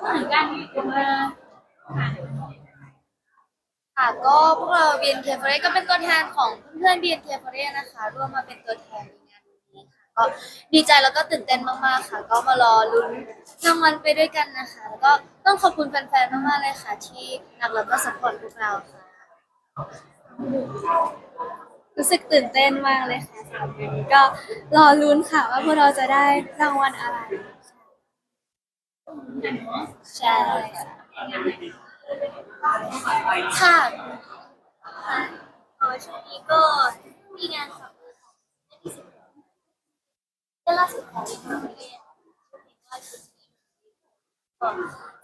เหมือนกันมาค่ะก็พวกเรา BNK f o r e ก็เป็นตัวแทนของเพื่อนๆ BNK f o r e นะคะร่วมมาเป็นตัวแทนในงานนี้ค่ะก็ดีใจแล้วก็ตื่นเต้นมากๆค่ะ ก็มารอลุ้นรางวัลไปด้วยกันนะคะ แล้วก็ต้องขอบคุณแฟนๆมากๆเลยค่ะ ที่รักแล้วก็สปอร์ตพวกเราค่ะ รู้สึกตื่นเต้นมากเลยค่ะก็รอลุ้นค่ะว่าพวกเราจะได้รางวัลอะไร ใช่ค่ะค่ะเอ่อช่วงนี้ก็มีงานค่ะเรื่ล่าสุดของวิทยาเรียน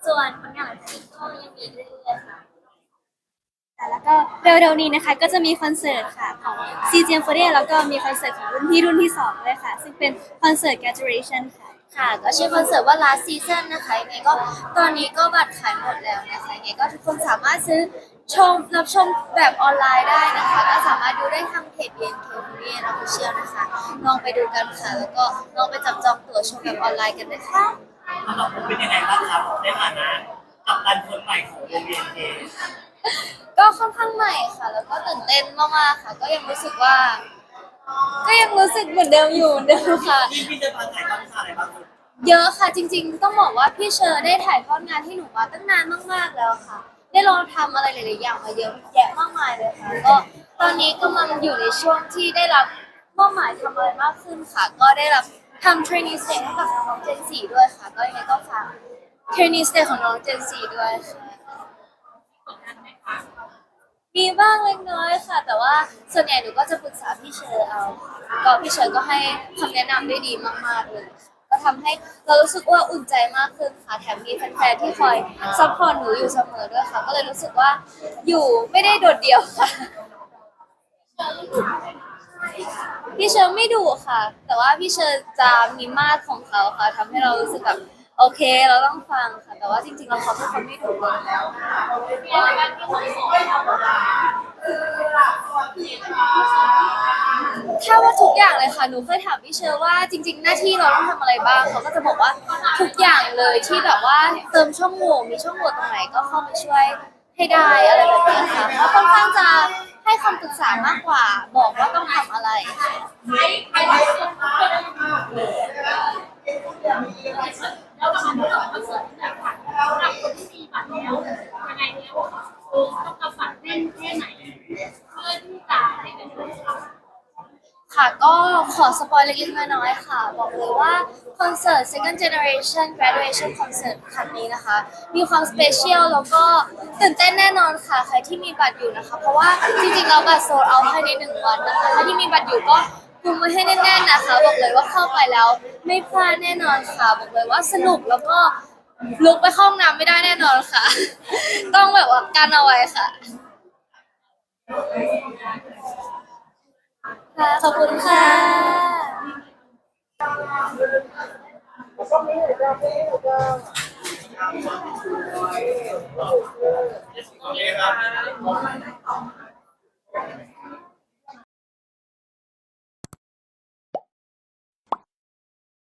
ส่วนผลงานหลังจากนี้ก็ยังมีเรื่อยๆค่ะแล้วก็เร็วๆนี้นะคะ ก็จะมีคอนเสิร์ตค่ะของ c g m 4 d แล้วก็มีคอนเสิร์ตของรุ่นพี่รุ่นที่สองด้วยค่ะ ซึ่งเป็นคอนเสิร์ต graduation ค่ะ ค่ะ ก็ชื่อคอนเสิร์ตว่า last season นะคะยังไงก็ตอนนี้ก็บัตรขายหมดแล้วนะคะยังไงก็ทุกคนสามารถซื้อชมรับชมแบบออนไลน์ได้นะคะ ก็สามารถดูได้ทางเพจ BNK Korean Official นะคะ ลองไปดูกันค่ะ แล้วก็ลองไปจับจองตั๋วชมแบบออนไลน์กันนะคะสำหรับผมเป็นยังไงบ้างครับในฐานะกัปตันคนใหม่ของวงเวียนเกก็ค่อนข้างใหม่ค่ะ แล้วก็ตื่นเต้นมากๆค่ะ ก็ยังรู้สึกว่า ก็ยังรู้สึกเหมือนเดิมอยู่เหมือนเดิมค่ะ พี่พี่จะมาถ่ายทำวิชาอะไรบ้างครับเยอะค่ะจริง ๆ ต้องบอกว่าพี่เชอร์ได้ถ่ายทอดงานให้หนูมาตั้งนานมากๆแล้วค่ะ ได้ลองทำอะไรหลายๆอย่างมาเยอะแยะมากมายเลยค่ะก็ตอนนี้กำลังอยู่ในช่วงที่ได้รับมอบหมายทำอะไรมากขึ้นค่ะ ก็ได้รับทำเทรนนิ่งสเตจให้กับน้องเจนสี่ด้วยค่ะ ก็ยังไงก็ฝากเทรนนิ่งสเตจของน้องเจนสี่ด้วยค่ะ มีบ้างเล็กน้อยค่ะ แต่ว่าส่วนใหญ่หนูก็จะปรึกษาพี่เชอร์เอาก็พี่เชอร์ก็ให้คำแนะนำได้ดีมากๆเลยค่ะก็ทำให้เรารู้สึกว่าอุ่นใจมากขึ้นค่ะแถมมีแฟนๆที่คอยซัพพอร์ตหนูอยู่เสมอด้วยค่ะ ก็เลยรู้สึกว่าอยู่ไม่ได้โดดเดี่ยวค่ะ พี่เชอร์ไม่ดุค่ะ แต่ว่าพี่เชอร์จะมีมาตรของเขาค่ะทำให้เรารู้สึกแบบ โอเคเราต้องฟังค่ะ แต่ว่าจริงๆแล้วเขาเป็นคนไม่ดุเลยแล้วมีอะไรบ้าว่าทุกอย่างเลยค่ะหนูเคยถามพี่เชอร์ว่าจริง ๆ หน้าที่เราต้องทำอะไรบ้างเขาก็จะบอกว่าทุกอย่างเลยที่แบบว่าเติมช่องโหว่มีช่องโหว่ตรงไหนก็เข้ามาช่วยให้ได้อะไรแบบนี้ค่ะเขาค่อนข้างจะให้คำปรึกษามากกว่า บอกว่าต้องทำอะไร ใช้ใครที่สุดแล้วก็มาเรื่องคอนเสิร์ตที่แบบค่ะสำหรับคนที่มีบัตรแล้วยังไงเนี่ยคือต้องกำบัตรแน่นแค่ไหนเพื่อที่จะให้เป็นผู้ชม ค่ะก็ขอสปอยเล็กๆน้อยๆค่ะ บอกเลยว่าคอนเสิร์ต second generation graduation concert ครั้งนี้นะคะ มีความสเปเชียลแล้วก็ตื่นเต้นแน่นอนค่ะ ใครที่มีบัตรอยู่นะคะ เพราะว่าจริงๆเราบัตรโซลเอาภายในหนึ่งวันนะคะใครที่มีบัตรอยู่ก็กุมไว้ให้แน่นๆนะคะ บอกเลยว่าเข้าไปแล้วไม่พลาดแน่นอนค่ะ บอกเลยว่าสนุกแล้วก็ลุกไปข้องน้ำไม่ได้แน่นอนค่ะ ต้องแบบว่ากันเอาไว้ค่ะ ค่ะขอบคุณค่ะโอเคครั